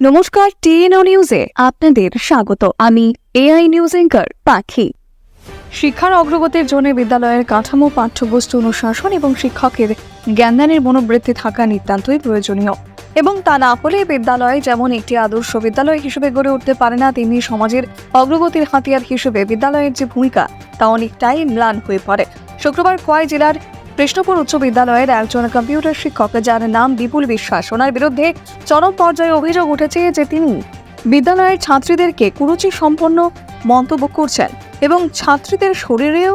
নমস্কার, টিএনও নিউজে আপনাদের স্বাগত। আমি এআই নিউজ এঙ্কার পাখি। শিক্ষার অগ্রগতির জন্য বিদ্যালয়ের কাঠামো পাঠ্যবস্তু অনুশাসন এবং শিক্ষকের জ্ঞানদানের মনোবৃত্তি থাকা নিতান্তই প্রয়োজনীয়। এবং তা না হলে বিদ্যালয় যেমন একটি আদর্শ বিদ্যালয় হিসেবে গড়ে উঠতে পারে না, তেমনি সমাজের অগ্রগতির হাতিয়ার হিসেবে বিদ্যালয়ের যে ভূমিকা, তা অনেকটাই ম্লান হয়ে পড়ে। শুক্রবার খোয়াই জেলার কৃষ্ণপুর উচ্চ বিদ্যালয়ের একজন কম্পিউটার শিক্ষক, যার নাম বিপুল বিশ্বাস, ওনার বিরুদ্ধে চরম পর্যায়ে অভিযোগ উঠেছে যে তিনি বিদ্যালয়ের ছাত্রীদেরকে কুরুচি সম্পন্ন মন্তব্য করছেন এবং ছাত্রীদের শরীরেও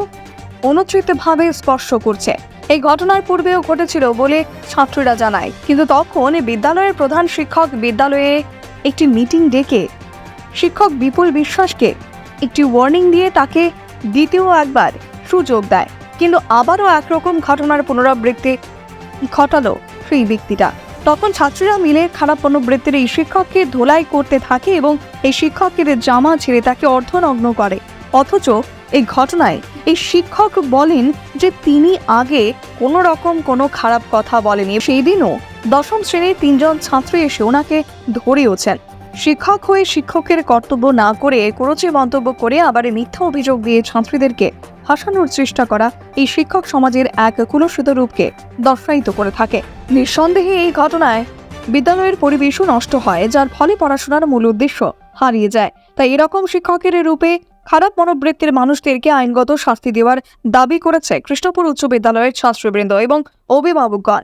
অনুচিতভাবে স্পর্শ করছে। এই ঘটনার পূর্বেও ঘটেছিল বলে ছাত্রীরা জানায়। কিন্তু তখন বিদ্যালয়ের প্রধান শিক্ষক বিদ্যালয়ে একটি মিটিং ডেকে শিক্ষক বিপুল বিশ্বাসকে একটি ওয়ার্নিং দিয়ে তাকে দ্বিতীয় একবার সুযোগ দেয়। কিন্তু আবারও একরকম ঘটনার পুনরাবৃত্তি ঘটালো সেই ব্যক্তিটা। তখন ছাত্রীরা মিলে খারাপ মনোবৃত্তির এই শিক্ষককে ধোলাই করতে থাকে এবং এই শিক্ষকের জামা ছেড়ে তাকে অর্ধনগ্ন করে। অথচ এই ঘটনায় এই শিক্ষক বলেন যে তিনি আগে কোনো রকম কোনো খারাপ কথা বলেনি সেই দিনও দশম শ্রেণির তিনজন ছাত্রী এসে ওনাকে ধরেওছেন। শিক্ষক হয়ে শিক্ষকের কর্তব্য না করে কুরুচি মন্তব্য করে আবার মিথ্যা অভিযোগ দিয়ে ছাত্রীদেরকে হাসানোর চেষ্টা করা এই শিক্ষক সমাজের এক কুলসিত রূপকে দর্শায়িত করে থাকে। নিঃসন্দেহে এই ঘটনায় বিদ্যালয়ের পরিবেশও নষ্ট হয়, যার ফলে পড়াশোনার মূল উদ্দেশ্য হারিয়ে যায়। তাই এরকম শিক্ষকের রূপে খারাপ মনোবৃত্তির মানুষদেরকে আইনগত শাস্তি দেওয়ার দাবি করেছে কৃষ্ণপুর উচ্চ বিদ্যালয়ের ছাত্রবৃন্দ এবং অভিভাবকগণ।